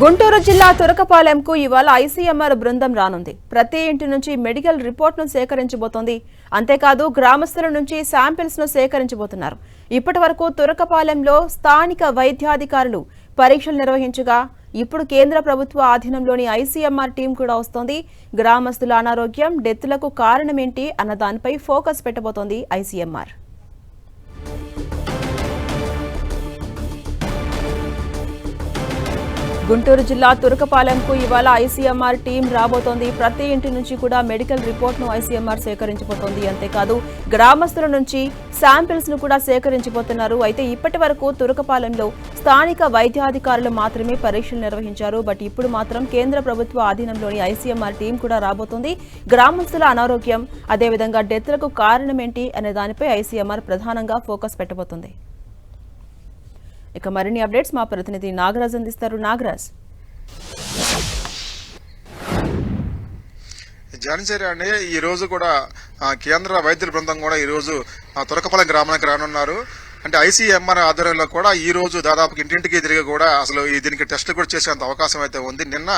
గుంటూరు జిల్లా తురకపాలెంకు ఇవాళ ఐసీఎంఆర్ బృందం రానుంది. ప్రతి ఇంటి నుంచి మెడికల్ రిపోర్ట్ను సేకరించబోతోంది. అంతేకాదు గ్రామస్తుల నుంచి శాంపిల్స్ను సేకరించబోతున్నారు. ఇప్పటి వరకు తురకపాలెంలో స్థానిక వైద్యాధికారులు పరీక్షలు నిర్వహించగా ఇప్పుడు కేంద్ర ప్రభుత్వ ఆధీనంలోని ఐసీఎంఆర్ టీం కూడా వస్తోంది. గ్రామస్తుల అనారోగ్యం డెత్తులకు కారణమేంటి అన్న దానిపై ఫోకస్ పెట్టబోతోంది ఐసీఎంఆర్. గుంటూరు జిల్లా తురకపాలెంకు ఇవాళ ఐసీఎంఆర్ టీం రాబోతోంది. ప్రతి ఇంటి నుంచి కూడా మెడికల్ రిపోర్ట్ను ఐసీఎంఆర్ సేకరించబోతోంది అంతేకాదు గ్రామస్తుల నుంచి శాంపిల్స్ను కూడా సేకరించబోతున్నారు అయితే ఇప్పటి వరకు తురకపాలెంలో స్థానిక వైద్యాధికారులు మాత్రమే పరీక్షలు నిర్వహించారు. బట్ ఇప్పుడు మాత్రం కేంద్ర ప్రభుత్వ ఆధీనంలోని ఐసీఎంఆర్ టీం కూడా రాబోతోంది. గ్రామస్తుల అనారోగ్యం అదేవిధంగా డెత్లకు కారణమేంటి అనే దానిపై ఐసీఎంఆర్ ప్రధానంగా ఫోకస్ పెట్టబోతోంది. ఇక మరిన్ని అప్డేట్స్ మా ప్రతినిధి నాగరాజ్ అందిస్తారు. నాగరాజ్. జానిసేరి అండి ఈ రోజు కూడా కేంద్ర వైద్యుల బృందం కూడా ఈరోజు తురకపల్లి గ్రామానికి రానున్నారు. అంటే ఐసీఎంఆర్ ఆధ్వర్యంలో కూడా ఈ రోజు దాదాపు ఇంటింటికి తిరిగి కూడా అసలు దీనికి టెస్ట్ కూడా చేసేంత అవకాశం అయితే ఉంది. నిన్న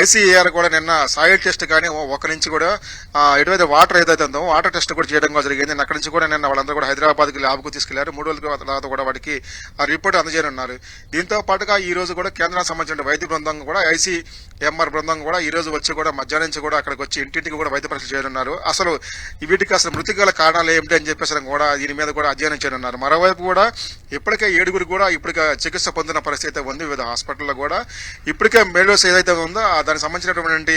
ఐసీఏఆర్ కూడా నిన్న సాయిల్ టెస్ట్ కానీ ఒక నుంచి కూడా ఎటువైతే వాటర్ ఏదైతే ఉందో వాటర్ టెస్ట్ కూడా చేయడం కూడా జరిగింది. అక్కడి నుంచి కూడా నిన్న వాళ్ళందరూ కూడా హైదరాబాద్కి ల్యాబ్కు తీసుకెళ్ళారు. మూడు రోజుల తర్వాత కూడా వాటికి ఆ రిపోర్ట్ అందజేయనున్నారు. దీంతో పాటుగా ఈ రోజు కూడా కేంద్రానికి సంబంధించిన వైద్య బృందం కూడా ఐసీఎంఆర్ బృందం కూడా ఈ రోజు వచ్చి కూడా మధ్యాహ్నం నుంచి కూడా అక్కడికి వచ్చి ఇంటింటికి కూడా వైద్య పరీక్షలు చేయనున్నారు. అసలు వీటికి అసలు మృతి గల కారణాలు ఏమిటి అని చెప్పేసి కూడా దీని మీద కూడా అధ్యయనం చేయనున్నారు. మరోవైపు కూడా ఇప్పటికే ఏడుగురు కూడా ఇప్పటికే చికిత్స పొందిన పరిస్థితి అయితే ఉంది. వివిధ హాస్పిటల్లో కూడా ఇప్పటికే మెడోస్ ఏదైతే ఉందో ఆ దానికి సంబంధించినటువంటి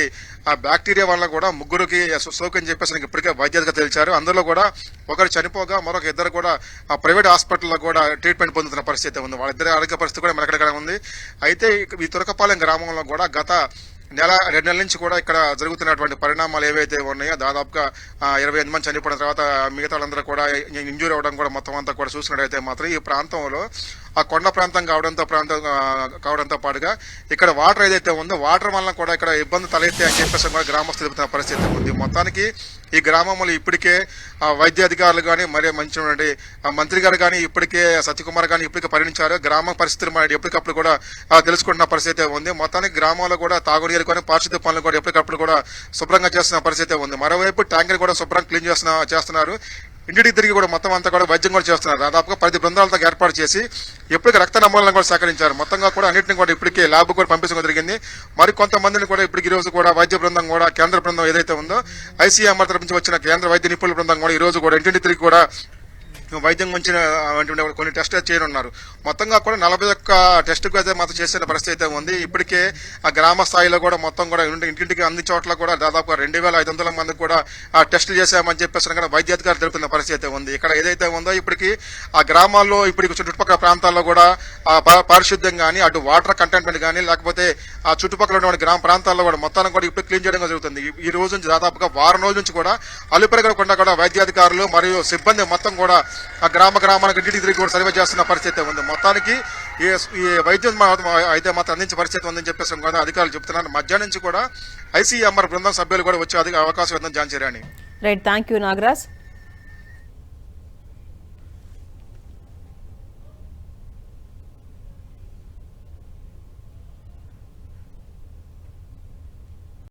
ఆ బ్యాక్టీరియా వల్ల కూడా ముగ్గురికి సో- సోకని చెప్పేసి ఇప్పటికే వైద్యతగా తెలిచారు అందులో కూడా ఒకరు చనిపోగా మరొక ఇద్దరు కూడా ఆ ప్రైవేట్ హాస్పిటల్లో కూడా ట్రీట్మెంట్ పొందుతున్న పరిస్థితి అయితే ఉంది. వాళ్ళిద్దరి ఆరోగ్య పరిస్థితి కూడా మెలకడగా ఉంది. అయితే ఈ తురకపాలెం గ్రామంలో కూడా గత నెల రెండు నెలల నుంచి కూడా ఇక్కడ జరుగుతున్నటువంటి పరిణామాలు ఏవైతే ఉన్నాయో దాదాపుగా ఇరవై ఎనిమిది మంది చనిపోయిన తర్వాత మిగతా వాళ్ళందరూ కూడా ఇంజూరీ అవ్వడం కూడా మొత్తం అంతా కూడా చూసినట్టయితే మాత్రం ఈ ప్రాంతంలో ఆ కొండ ప్రాంతం కావడంతో ప్రాంతం కావడంతో పాటుగా ఇక్కడ వాటర్ ఏదైతే ఉందో వాటర్ వలన కూడా ఇక్కడ ఇబ్బంది తలెత్తే అని చెప్పేసి కూడా గ్రామస్తులు చెబుతున్న పరిస్థితి ఉంది. మొత్తానికి ఈ గ్రామంలో ఇప్పటికే ఆ, వైద్య అధికారులు కానీ మరి మంచి మంత్రి గారు కానీ ఇప్పటికే సత్యకుమార్ కానీ ఇప్పటికే పరిణించారు గ్రామ పరిస్థితులు మరి ఎప్పటికప్పుడు కూడా తెలుసుకుంటున్న పరిస్థితి ఉంది. మొత్తానికి గ్రామంలో కూడా తాగునీరు కానీ పారిశుద్ధ్య పనులు కూడా ఎప్పటికప్పుడు కూడా శుభ్రంగా చేస్తున్న పరిస్థితి ఉంది. మరోవైపు ట్యాంకర్ కూడా శుభ్రంగా క్లీన్ చేస్తున్న చేస్తున్నారు. ఇంటికి తిరిగి కూడా మొత్తం అంతా కూడా వైద్యం కూడా చేస్తున్నారు. దాదాపుగా పది బృందాలతో ఏర్పాటు చేసి ఎప్పటికీ రక్త నమూనాలను కూడా సేకరించారు. మొత్తంగా కూడా అన్నింటిని కూడా ఇప్పటికే ల్యాబ్ కూడా పంపించడం జరిగింది. మరి కొంతమందిని కూడా ఇప్పటికి ఈ రోజు కూడా వైద్య బృందం కూడా కేంద్ర బృందం ఏదైతే ఉందో ఐసీఎంఆర్ నుంచి వచ్చిన కేంద్ర వైద్య నిపుణుల బృందం కూడా ఈ రోజు కూడా ఇంటింటి తిరిగి కూడా వైద్యం గురించిన కొన్ని టెస్ట్ చేయనున్నారు. మొత్తంగా కూడా నలభై ఒక్క టెస్టుకు అయితే మాత్రం చేసిన పరిస్థితి అయితే ఉంది. ఇప్పటికే ఆ గ్రామ స్థాయిలో కూడా మొత్తం కూడా ఇంటింటికి అన్ని చోట్ల కూడా దాదాపు రెండు వేల ఐదు వందల మంది కూడా ఆ టెస్టులు చేశామని చెప్పేసి కూడా వైద్యాధికారులు తెలుపుతున్న పరిస్థితి అయితే ఉంది. ఇక్కడ ఏదైతే ఉందో ఇప్పటికి ఆ గ్రామాల్లో ఇప్పటికి చుట్టుపక్కల ప్రాంతాల్లో కూడా ఆ పారిశుద్ధ్యం కానీ అటు వాటర్ కంటైన్మెంట్ కానీ లేకపోతే ఆ చుట్టుపక్కల ఉన్నటువంటి గ్రామ ప్రాంతాల్లో కూడా మొత్తాన్ని కూడా ఇప్పుడు క్లీన్ చేయడం జరుగుతుంది. ఈ- ఈ రోజు నుంచి దాదాపుగా వారం రోజుల నుంచి కూడా అలుపెరగకుండా కూడా వైద్యాధికారులు మరియు సిబ్బంది మొత్తం కూడా ఆ గ్రామ గ్రామాలకు ఇంటికి తిరిగి కూడా సర్వే చేస్తున్న పరిస్థితి ఉంది. మొత్తానికి ఈ ఈ వైద్యం అయితే మాత్రం అందించే పరిస్థితి ఉందని చెప్పేసి కూడా అధికారులు చెప్తున్నారు. మధ్యాహ్నం నుంచి కూడా ఐసీఎంఆర్ బృందం సభ్యులు కూడా వచ్చే అవకాశం ఉందని జాన్ చేరాని రైట్ థ్యాంక్ యూ నాగరాజ్